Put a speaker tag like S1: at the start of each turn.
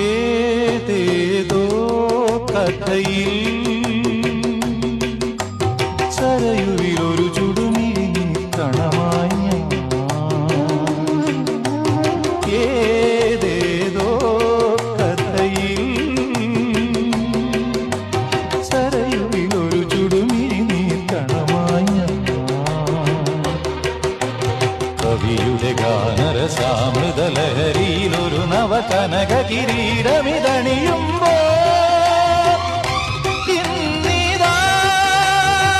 S1: ഏതേതോ കഥയിൽ ചരയുവിലൊരു ചുടുമീനി കണമായി ഏതേതോ കഥയിൽ ചരയുവിലൊരു ചുടുമീനി കണമായി കവിയുടെ ഗാനരസാമ കനക കിരീടമിതണിയ